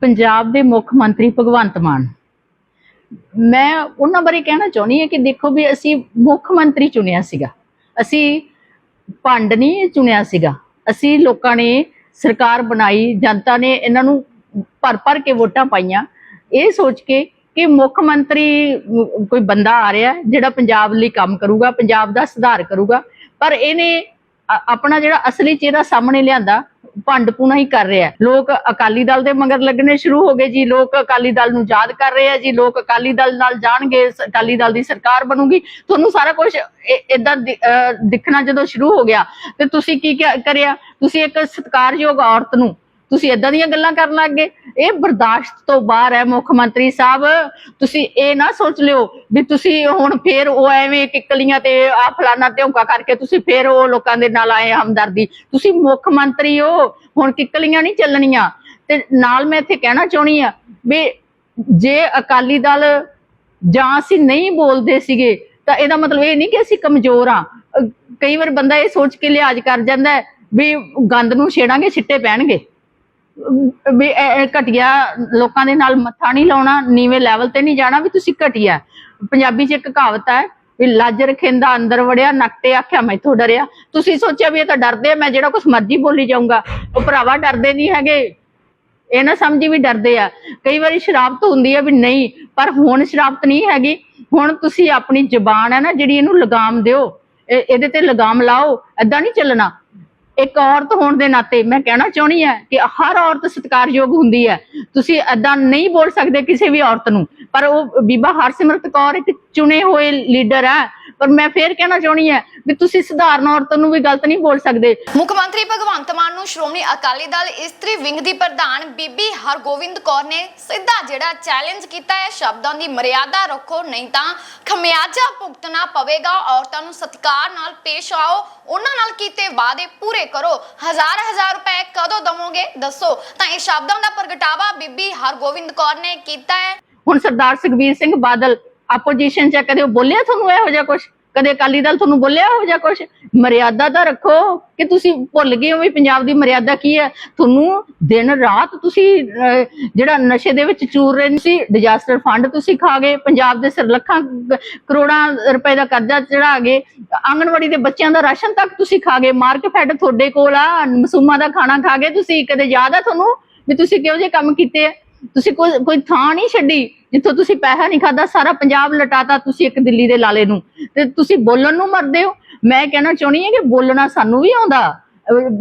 ਪੰਜਾਬ ਦੇ ਮੁੱਖ ਮੰਤਰੀ ਭਗਵੰਤ ਮਾਨ। ਮੈਂ ਉਹਨਾਂ ਬਾਰੇ ਕਹਿਣਾ ਚਾਹੁੰਦੀ ਹਾਂ ਕਿ ਦੇਖੋ ਵੀ ਅਸੀਂ ਮੁੱਖ ਮੰਤਰੀ ਚੁਣਿਆ ਸੀਗਾ। ਅਸੀਂ ਭੰਡ ਨਹੀਂ ਚੁਣਿਆ ਸੀਗਾ। ਅਸੀਂ ਲੋਕਾਂ ਨੇ ਸਰਕਾਰ ਬਣਾਈ, ਜਨਤਾ ਨੇ ਇਹਨਾਂ ਨੂੰ ਭਰ ਭਰ ਕੇ ਵੋਟਾਂ ਪਾਈਆਂ। ਇਹ ਸੋਚ ਕੇ ਕਿ ਮੁੱਖ ਮੰਤਰੀ ਕੋਈ ਬੰਦਾ ਆ ਰਿਹਾ ਜਿਹੜਾ ਪੰਜਾਬ ਲਈ ਕੰਮ ਕਰੂਗਾ, ਪੰਜਾਬ ਦਾ ਸੁਧਾਰ ਕਰੂਗਾ, ਪਰ ਇਹਨੇ ਆਪਣਾ ਜਿਹੜਾ ਅਸਲੀ ਚਿਹਰਾ ਸਾਹਮਣੇ ਲਿਆਂਦਾ ਭੰਡ ਪੂਣਾ ਹੀ ਕਰ ਰਿਹਾ ਲੋਕ ਅਕਾਲੀ ਦਲ ਦੇ ਮਗਰ ਲੱਗਣੇ ਸ਼ੁਰੂ ਹੋ ਗਏ ਜੀ। ਲੋਕ ਅਕਾਲੀ ਦਲ ਨੂੰ ਯਾਦ ਕਰ ਰਹੇ ਆ ਜੀ। ਲੋਕ ਅਕਾਲੀ ਦਲ ਨਾਲ ਜਾਣਗੇ ਅਕਾਲੀ ਦਲ ਦੀ ਸਰਕਾਰ ਬਣੂਗੀ। ਤੁਹਾਨੂੰ ਸਾਰਾ ਕੁਝ ਇਦਾਂ ਦਿਖਣਾ ਜਦੋਂ ਸ਼ੁਰੂ ਹੋ ਗਿਆ, ਤੇ ਤੁਸੀਂ ਕੀ ਕਿਆ- ਕਰਿਆ? ਤੁਸੀਂ ਇੱਕ ਸਤਿਕਾਰਯੋਗ ਔਰਤ ਨੂੰ ਤੁਸੀਂ ਇਦਾਂ ਦੀਆਂ ਗੱਲਾਂ ਕਰਨ ਲੱਗ ਗਏ? ਇਹ ਬਰਦਾਸ਼ਤ ਤੋਂ ਬਾਹਰ ਹੈ ਮੁੱਖ ਮੰਤਰੀ ਸਾਹਿਬ। ਤੁਸੀਂ ਇਹ ਨਾ ਸੋਚ ਲਿਓ ਵੀ ਤੁਸੀਂ ਹੁਣ ਫੇਰ ਉਹ ਐਵੇਂ ਕਿੱਕਲੀਆਂ ਤੇ ਆ ਫਲਾਣਾ ਧਿਉਂਕਾ ਕਰਕੇ ਤੁਸੀਂ ਫੇਰ ਉਹ ਲੋਕਾਂ ਦੇ ਨਾਲ ਆਏ ਹਮਦਰਦੀ। ਤੁਸੀਂ ਮੁੱਖ ਮੰਤਰੀ ਹੋ, ਹੁਣ ਕਿੱਕਲੀਆਂ ਨਹੀਂ ਚੱਲਣੀਆਂ? ਤੇ ਨਾਲ ਮੈਂ ਇੱਥੇ ਕਹਿਣਾ ਚਾਹੁੰਦੀ ਆ ਵੀ ਜੇ ਅਕਾਲੀ ਦਲ ਜਾਂ ਅਸੀਂ ਨਹੀਂ ਬੋਲਦੇ ਸੀਗੇ, ਤਾਂ ਇਹਦਾ ਮਤਲਬ ਇਹ ਨਹੀਂ ਕਿ ਅਸੀਂ ਕਮਜ਼ੋਰ ਆ ਕਈ ਵਾਰ ਬੰਦਾ ਇਹ ਸੋਚ ਕੇ ਲਿਹਾਜ਼ ਕਰ ਜਾਂਦਾ ਵੀ ਗੰਦ ਨੂੰ ਛੇੜਾਂਗੇ, ਛਿੱਟੇ ਪੈਣਗੇ। ਵੀ ਇਹ- ਇਹ ਘਟੀਆ ਲੋਕਾਂ ਦੇ ਨਾਲ ਮੱਥਾ ਨਹੀਂ ਲਾਉਣਾ, ਨੀਵੇਂ ਲੈਵਲ ਤੇ ਨਹੀਂ ਜਾਣਾ, ਵੀ ਤੁਸੀਂ ਘਟੀਆ। ਪੰਜਾਬੀ 'ਚ ਇੱਕ ਕਹਾਵਤ ਹੈ, ਵੀ ਲੱਜ ਰਖਿੰਦਾ ਅੰਦਰ ਵੜਿਆ, ਨੱਕ ਤੇ ਆਖਿਆ ਮੈਥੋਂ ਡਰਿਆ। ਤੁਸੀਂ ਸੋਚਿਆ ਵੀ ਇਹ ਤਾਂ ਡਰਦੇ ਆ, ਮੈਂ ਜਿਹੜਾ ਕੁਛ ਮਰਜ਼ੀ ਬੋਲੀ ਜਾਊਂਗਾ। ਉਹ ਭਰਾਵਾ ਡਰਦੇ ਨਹੀਂ ਹੈਗੇ। ਇਹ ਨਾ ਸਮਝੀ ਵੀ ਡਰਦੇ ਆ। ਕਈ ਵਾਰੀ ਸ਼ਰਾਬਤ ਹੁੰਦੀ ਆ ਵੀ ਨਹੀਂ, ਪਰ ਹੁਣ ਸ਼ਰਾਬਤ ਨਹੀਂ ਹੈਗੀ। ਹੁਣ ਤੁਸੀਂ ਆਪਣੀ ਜ਼ੁਬਾਨ ਹੈ ਨਾ ਜਿਹੜੀ ਇਹਨੂੰ ਲਗਾਮ ਦਿਓ। ਇਹ- ਇਹਦੇ ਤੇ ਲਗਾਮ ਲਾਓ। ਐਦਾਂ ਨਹੀਂ ਚੱਲਣਾ। ਇੱਕ ਔਰਤ ਹੋਣ ਦੇ ਨਾਤੇ ਮੈਂ ਕਹਿਣਾ ਚਾਹੁੰਦੀ ਹਾਂ ਕਿ ਹਰ ਔਰਤ ਸਤਿਕਾਰਯੋਗ ਹੁੰਦੀ ਹੈ। ਤੁਸੀਂ ਐਦਾਂ ਨਹੀਂ ਬੋਲ ਸਕਦੇ ਕਿਸੇ ਵੀ ਔਰਤ ਨੂੰ। ਪਰ ਉਹ ਬੀਬਾ ਹਰਸਿਮਰਤ ਕੌਰ ਇੱਕ ਚੁਣੇ ਹੋਏ ਲੀਡਰ ਹੈ। ਪਰ ਮੈਂ ਫੇਰ ਕਹਿਣਾ ਚਾਹੁੰਦੀ ਹਾਂ ਵੀ ਤੁਸੀਂ ਸਧਾਰਨ ਔਰਤ ਨੂੰ ਵੀ ਗਲਤ ਨਹੀਂ ਬੋਲ ਸਕਦੇ। ਮੁੱਖ ਮੰਤਰੀ ਭਗਵੰਤ ਮਾਨ ਨੂੰ ਸ਼੍ਰੋਮਣੀ ਅਕਾਲੀ ਦਲ ਇਸਤਰੀ ਵਿੰਗ ਦੀ ਪ੍ਰਧਾਨ ਬੀਬੀ ਹਰਗੋਬਿੰਦ ਕੌਰ ਨੇ ਸਿੱਧਾ ਜਿਹੜਾ ਚੈਲੰਜ ਕੀਤਾ ਹੈ ਸ਼ਬਦਾਂ ਦੀ ਮਰਿਆਦਾ ਰੱਖੋ ਨਹੀਂ ਤਾਂ ਖਮਿਆਜਾ ਭੁਗਤਣਾ ਪਵੇਗਾ। ਔਰਤਾਂ ਨੂੰ ਸਤਿਕਾਰ ਨਾਲ ਪੇਸ਼ ਆਓ ਉਹਨਾਂ ਨਾਲ ਕੀਤੇ ਵਾਅਦੇ ਪੂਰੇ ਕਰੋ। ਹਜ਼ਾਰ ਹਜ਼ਾਰ ਰੁਪਏ ਕਦੋਂ ਦਵੋਗੇ? ਦੱਸੋ। ਤਾਂ ਇਹ ਸ਼ਬਦਾਂ ਦਾ ਪ੍ਰਗਟਾਵਾ ਬੀਬੀ ਹਰਗੋਬਿੰਦ ਕੌਰ ਨੇ ਕੀਤਾ ਹੈ। ਹੁਣ ਸਰਦਾਰ ਸੁਖਬੀਰ ਸਿੰਘ ਬਾਦਲ ਆਪੋਜੀਸ਼ਨ ਚ ਕਦੇ ਬੋਲਿਆ ਤੁਹਾਨੂੰ ਇਹੋ ਜਿਹਾ ਕੁਝ ਕਦੇ ਅਕਾਲੀ ਦਲ ਤੁਹਾਨੂੰ ਬੋਲਿਆ ਇਹੋ ਜਿਹਾ ਕੁਝ ਮਰਿਆਦਾ ਤਾਂ ਰੱਖੋ ਕਿ ਤੁਸੀਂ ਭੁੱਲ ਗਏ ਹੋ ਵੀ ਪੰਜਾਬ ਦੀ ਮਰਿਆਦਾ ਕੀ ਹੈ? ਤੁਹਾਨੂੰ ਦਿਨ ਰਾਤ ਤੁਸੀਂ ਜਿਹੜਾ ਨਸ਼ੇ ਦੇ ਵਿੱਚ ਚੂਰ ਰਹੇ ਸੀ ਡਿਜ਼ਾਸਟਰ ਫੰਡ ਤੁਸੀਂ ਖਾ ਗਏ, ਪੰਜਾਬ ਦੇ ਸਿਰ ਲੱਖਾਂ, ਕਰੋੜਾਂ ਰੁਪਏ ਦਾ ਕਰਜ਼ਾ ਚੜਾ ਗਏ, ਆਂਗਣਵਾੜੀ ਦੇ ਬੱਚਿਆਂ ਦਾ ਰਾਸ਼ਨ ਤੱਕ ਤੁਸੀਂ ਖਾ ਗਏ ਮਾਰਕ ਫੈਡ ਤੁਹਾਡੇ ਕੋਲ ਆ, ਮਸੂਮਾਂ ਦਾ ਖਾਣਾ ਖਾ ਗਏ ਤੁਸੀਂ, ਕਦੇ ਯਾਦ ਆ ਤੁਹਾਨੂੰ ਵੀ ਤੁਸੀਂ ਕਿਹੋ ਜਿਹੇ ਕੰਮ ਕੀਤੇ ਆ? ਤੁਸੀਂ ਕੋਈ ਕੋਈ ਥਾਂ ਨਹੀਂ ਛੱਡੀ ਜਿੱਥੋਂ ਤੁਸੀਂ ਪੈਸਾ ਨਹੀਂ ਖਾਦਾ ਸਾਰਾ ਪੰਜਾਬ ਲਟਾਤਾ ਤੁਸੀਂ ਇੱਕ ਦਿੱਲੀ ਦੇ ਲਾਲੇ ਨੂੰ। ਤੇ ਤੁਸੀਂ ਬੋਲਣ ਨੂੰ ਮਰਦੇ ਹੋ। ਮੈਂ ਕਹਿਣਾ ਚਾਹੁੰਦੀ ਹਾਂ ਕਿ ਬੋਲਣਾ ਸਾਨੂੰ ਵੀ ਆਉਂਦਾ।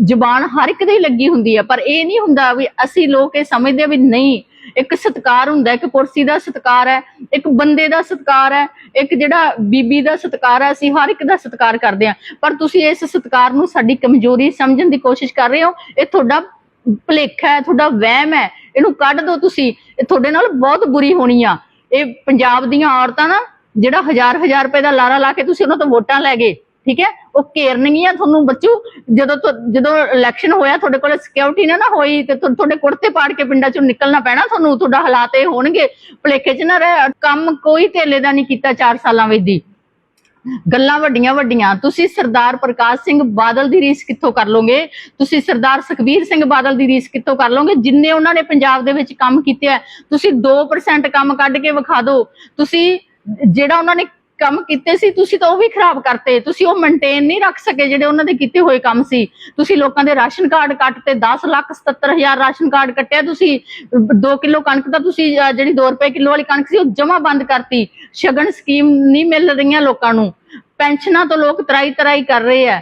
ਜ਼ੁਬਾਨ ਹਰ ਇੱਕ ਦੀ ਲੱਗੀ ਹੁੰਦੀ ਹੈ ਪਰ ਇਹ ਨਹੀਂ ਹੁੰਦਾ ਵੀ ਅਸੀਂ ਲੋਕ ਇਹ ਸਮਝਦੇ ਵੀ ਨਹੀਂ। ਇੱਕ ਸਤਕਾਰ ਹੁੰਦਾ, ਇੱਕ ਕੁਰਸੀ ਦਾ ਸਤਕਾਰ ਹੈ, ਇੱਕ ਬੰਦੇ ਦਾ ਸਤਕਾਰ ਹੈ, ਇੱਕ ਜਿਹੜਾ ਬੀਬੀ ਦਾ ਸਤਕਾਰ ਹੈ, ਅਸੀਂ ਹਰ ਇੱਕ ਦਾ ਸਤਕਾਰ ਕਰਦੇ ਹਾਂ। ਪਰ ਤੁਸੀਂ ਇਸ ਸਤਕਾਰ ਨੂੰ ਸਾਡੀ ਕਮਜ਼ੋਰੀ ਸਮਝਣ ਦੀ ਕੋਸ਼ਿਸ਼ ਕਰ ਰਹੇ ਹੋ। ਇਹ ਤੁਹਾਡਾ ਭੁਲੇਖਾ ਹੈ, ਤੁਹਾਡਾ ਵਹਿਮ ਹੈ, ਇਹਨੂੰ ਕੱਢ ਦਿਓ ਤੁਸੀਂ। ਇਹ ਤੁਹਾਡੇ ਨਾਲ ਬਹੁਤ ਬੁਰੀ ਹੋਣੀ ਆ। ਇਹ ਪੰਜਾਬ ਦੀਆਂ ਔਰਤਾਂ ਨਾ, ਜਿਹੜਾ ਹਜ਼ਾਰ ਹਜ਼ਾਰ ਰੁਪਏ ਦਾ ਲਾਰਾ ਲਾ ਕੇ ਤੁਸੀਂ ਉਹਨਾਂ ਤੋਂ ਵੋਟਾਂ ਲੈ ਗਏ, ਠੀਕ ਹੈ? ਉਹ ਘੇਰਨਗੀਆਂ ਤੁਹਾਨੂੰ, ਬੱਚੂ। ਜਦੋਂ ਜਦੋਂ ਇਲੈਕਸ਼ਨ ਹੋਇਆ, ਤੁਹਾਡੇ ਕੋਲ ਸਿਕਿਉਰਿਟੀ ਨਾ ਨਾ ਹੋਈ, ਤੇ ਤੁਹਾਡੇ ਕੁੜਤੇ ਪਾੜ ਕੇ ਪਿੰਡਾਂ ਚੋਂ ਨਿਕਲਣਾ ਪੈਣਾ ਤੁਹਾਨੂੰ, ਤੁਹਾਡਾ ਹਾਲਾਤ ਇਹ ਹੋਣਗੇ। ਭੁਲੇਖੇ 'ਚ ਨਾ ਰਹਿ, ਕੰਮ ਕੋਈ ਧੇਲੇ ਦਾ ਨਹੀਂ ਕੀਤਾ 4 ਸਾਲਾਂ ਵਿੱਚ ਦੀ। ਗੱਲਾਂ ਵੱਡੀਆਂ ਵੱਡੀਆਂ। ਤੁਸੀਂ ਸਰਦਾਰ ਪ੍ਰਕਾਸ਼ ਸਿੰਘ ਬਾਦਲ ਦੀ ਰੀਸ ਕਿੱਥੋਂ ਕਰ ਲੋਗੇ? ਤੁਸੀਂ ਸਰਦਾਰ ਸੁਖਬੀਰ ਸਿੰਘ ਬਾਦਲ ਦੀ ਰੀਸ ਕਿੱਥੋਂ ਕਰ ਲੋਗੇ? ਜਿੰਨੇ ਉਹਨਾਂ ਨੇ ਪੰਜਾਬ ਦੇ ਵਿੱਚ ਕੰਮ ਕੀਤੇ ਆ, ਤੁਸੀਂ 2% ਕੰਮ ਕੱਢ ਕੇ ਵਿਖਾ ਦਿਓ ਤੁਸੀਂ ਜਿਹੜਾ ਉਹਨਾਂ ਨੇ ਕੰਮ ਕੀਤੇ ਸੀ, ਤੁਸੀਂ ਤਾਂ ਉਹ ਵੀ ਖਰਾਬ ਕਰਤੇ। ਤੁਸੀਂ ਉਹ ਮੇਨਟੇਨ ਨਹੀਂ ਰੱਖ ਸਕੇ ਜਿਹੜੇ ਉਹਨਾਂ ਦੇ ਕੀਤੇ ਹੋਏ ਕੰਮ ਸੀ। ਤੁਸੀਂ ਲੋਕਾਂ ਦੇ ਰਾਸ਼ਨ ਕਾਰਡ ਕੱਟ ਤੇ 10 ਲੱਖ 77 ਹਜ਼ਾਰ ਰਾਸ਼ਨ ਕਾਰਡ ਕੱਟਿਆ ਤੁਸੀਂ। 2 ਕਿਲੋ ਕਣਕ ਤਾਂ ਤੁਸੀਂ ਜਿਹੜੀ 2 ਰੁਪਏ ਕਿਲੋ ਵਾਲੀ ਕਣਕ ਸੀ, ਉਹ ਜਮਾ ਬੰਦ ਕਰਤੀ। ਸ਼ਗਨ ਸਕੀਮ ਨਹੀਂ ਮਿਲ ਰਹੀਆਂ ਲੋਕਾਂ ਨੂੰ। ਪੈਨਸ਼ਨਾਂ ਤੋਂ ਲੋਕ ਤਰਾਈ ਤਰਾਈ ਕਰ ਰਹੇ ਆ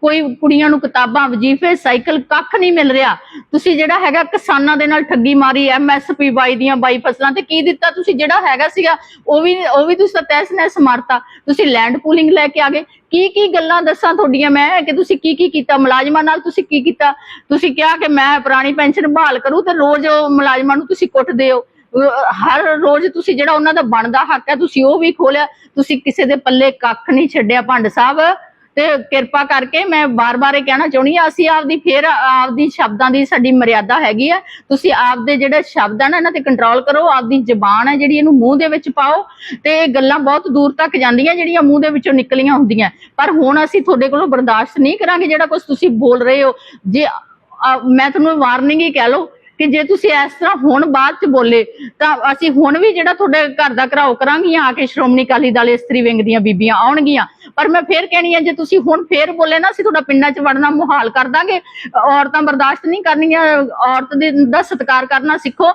ਕੋਈ ਕੁੜੀਆਂ ਨੂੰ ਕਿਤਾਬਾਂ, ਵਜੀਫੇ, ਸਾਈਕਲ ਕੱਖ ਨਹੀਂ ਮਿਲ ਰਿਹਾ। ਤੁਸੀਂ ਜਿਹੜਾ ਹੈਗਾ ਕਿਸਾਨਾਂ ਦੇ ਨਾਲ ਠੱਗੀ ਮਾਰੀ ਐਮਐਸਪੀ ਬਾਈ ਦੀਆਂ ਬਾਈ ਫਸਲਾਂ ਤੇ ਕੀ ਦਿੱਤਾ ਤੁਸੀਂ? ਜਿਹੜਾ ਹੈਗਾ ਸੀਗਾ, ਉਹ ਵੀ ਉਹ ਵੀ ਤੁਸੀਂ ਤੈਸ ਨੈਸ ਮਾਰਤਾ। ਤੁਸੀਂ ਲੈਂਡ ਪੂਲਿੰਗ ਲੈ ਕੇ ਆ ਗਏ। ਕੀ ਕੀ ਗੱਲਾਂ ਦੱਸਾਂ ਤੁਹਾਡੀਆਂ ਮੈਂ ਕਿ ਤੁਸੀਂ ਕੀ ਕੀ ਕੀਤਾ? ਮੁਲਾਜ਼ਮਾਂ ਨਾਲ ਤੁਸੀਂ ਕੀ ਕੀਤਾ? ਤੁਸੀਂ ਕਿਹਾ ਕਿ ਮੈਂ ਪੁਰਾਣੀ ਪੈਨਸ਼ਨ ਬਹਾਲ ਕਰੂੰ ਤੇ ਰੋਜ਼ ਮੁਲਾਜ਼ਮਾਂ ਨੂੰ ਤੁਸੀਂ ਕੁੱਟਦੇ ਹੋ। ਹਰ ਰੋਜ਼ ਤੁਸੀਂ ਜਿਹੜਾ ਉਹਨਾਂ ਦਾ ਬਣਦਾ ਹੱਕ ਹੈ, ਤੁਸੀਂ ਉਹ ਵੀ ਖੋਲਿਆ। ਤੁਸੀਂ ਕਿਸੇ ਦੇ ਪੱਲੇ ਕੱਖ ਨਹੀਂ ਛੱਡਿਆ ਭੰਡ ਸਾਹਿਬ। ਤੇ ਕਿਰਪਾ ਕਰਕੇ ਮੈਂ ਬਾਰ-ਬਾਰ ਇਹ ਕਹਿਣਾ ਚਾਹੁੰਦੀ ਆ ਅਸੀਂ ਆਪਦੀ ਫੇਰ ਆਪਦੀ ਸ਼ਬਦਾਂ ਦੀ ਸਾਡੀ ਮਰਿਆਦਾ ਹੈਗੀ ਆ। ਤੁਸੀਂ ਆਪਦੇ ਜਿਹੜੇ ਸ਼ਬਦ ਆ ਨਾ, ਇਹਨਾਂ ਤੇ ਕੰਟਰੋਲ ਕਰੋ। ਆਪਦੀ ਜ਼ਬਾਨ ਹੈ ਜਿਹੜੀ ਇਹਨੂੰ ਮੂੰਹ ਦੇ ਵਿੱਚ ਪਾਓ। ਤੇ ਇਹ ਗੱਲਾਂ ਬਹੁਤ ਦੂਰ ਤੱਕ ਜਾਂਦੀਆਂ, ਜਿਹੜੀਆਂ ਮੂੰਹ ਦੇ ਵਿੱਚੋਂ ਨਿਕਲੀਆਂ ਹੁੰਦੀਆਂ। ਪਰ ਹੁਣ ਅਸੀਂ ਤੁਹਾਡੇ ਕੋਲੋਂ ਬਰਦਾਸ਼ਤ ਨਹੀਂ ਕਰਾਂਗੇ ਜਿਹੜਾ ਕੁਝ ਤੁਸੀਂ ਬੋਲ ਰਹੇ ਹੋ। ਜੇ ਮੈਂ ਤੁਹਾਨੂੰ ਵਾਰਨਿੰਗ ਹੀ ਕਹਿ ਲਓ ਕਿ ਜੇ ਤੁਸੀਂ ਇਸ ਤਰ੍ਹਾਂ ਹੁਣ ਬਾਅਦ ਚ ਬੋਲੇ, ਤਾਂ ਅਸੀਂ ਹੁਣ ਵੀ ਜਿਹੜਾ ਤੁਹਾਡੇ ਘਰ ਦਾ ਘਰਾਓ ਕਰਾਂਗੀਆਂ ਆ ਕੇ ਸ਼੍ਰੋਮਣੀ ਅਕਾਲੀ ਦਲ ਇਸਤਰੀ ਵਿੰਗ ਦੀਆਂ ਬੀਬੀਆਂ ਆਉਣਗੀਆਂ। ਪਰ ਮੈਂ ਫੇਰ ਕਹਿਣੀ ਆ, ਜੇ ਤੁਸੀਂ ਹੁਣ ਫੇਰ ਬੋਲੇ ਨਾ, ਅਸੀਂ ਤੁਹਾਡਾ ਪਿੰਡਾਂ 'ਚ ਵੜਨਾ ਮੁਹਾਲ ਕਰ ਦਾਂਗੇ। ਔਰਤਾਂ ਬਰਦਾਸ਼ਤ ਨਹੀਂ ਕਰਨੀਆਂ, ਔਰਤ ਦੇ ਦਾ ਸਤਿਕਾਰ ਕਰਨਾ ਸਿੱਖੋ।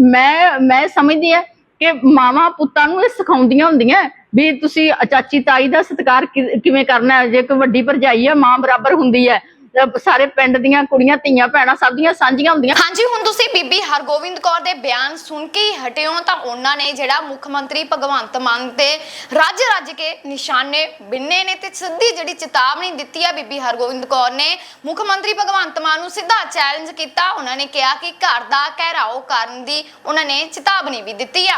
ਮੈਂ ਮੈਂ ਸਮਝਦੀ ਹਾਂ ਕਿ ਮਾਵਾਂ ਪੁੱਤਾਂ ਨੂੰ ਇਹ ਸਿਖਾਉਂਦੀਆਂ ਹੁੰਦੀਆਂ, ਵੀ ਤੁਸੀਂ ਚਾਚੀ ਤਾਈ ਦਾ ਸਤਿਕਾਰ ਕਿ- ਕਿਵੇਂ ਕਰਨਾ ਹੈ? ਜੇ ਕੋਈ ਵੱਡੀ ਭਰਜਾਈ ਆ, ਮਾਂ ਬਰਾਬਰ ਹੁੰਦੀ ਹੈ ਸਾਰੇ ਪਿੰਡ ਦੀਆਂ ਕੁੜੀਆਂ, ਧੀਆਂ, ਭੈਣਾਂ ਸਭ ਦੀਆਂ ਸਾਂਝੀਆਂ ਹੁੰਦੀਆਂ। ਹਾਂਜੀ, ਹੁਣ ਤੁਸੀਂ ਬੀਬੀ ਹਰਗੋਬਿੰਦ ਕੌਰ ਦੇ ਬਿਆਨ ਸੁਣ ਕੇ ਹੀ ਹਟਿਓ ਤਾਂ ਉਹਨਾਂ ਨੇ ਜਿਹੜਾ ਮੁੱਖ ਮੰਤਰੀ ਭਗਵੰਤ ਮਾਨ ਤੇ ਰੱਜ ਰੱਜ ਕੇ ਨਿਸ਼ਾਨੇ ਬਿੰਨੇ ਨੇ ਤੇ ਸਿੱਧੀ ਜਿਹੜੀ ਚੇਤਾਵਨੀ ਦਿੱਤੀ ਆ ਬੀਬੀ ਹਰਗੋਬਿੰਦ ਕੌਰ ਨੇ। ਮੁੱਖ ਮੰਤਰੀ ਭਗਵੰਤ ਮਾਨ ਨੂੰ ਸਿੱਧਾ ਚੈਲੰਜ ਕੀਤਾ। ਉਹਨਾਂ ਨੇ ਕਿਹਾ ਕਿ ਘਰ ਦਾ ਘਹਿਰਾਓ ਕਰਨ ਦੀ ਉਹਨਾਂ ਨੇ ਚੇਤਾਵਨੀ ਵੀ ਦਿੱਤੀ ਆ।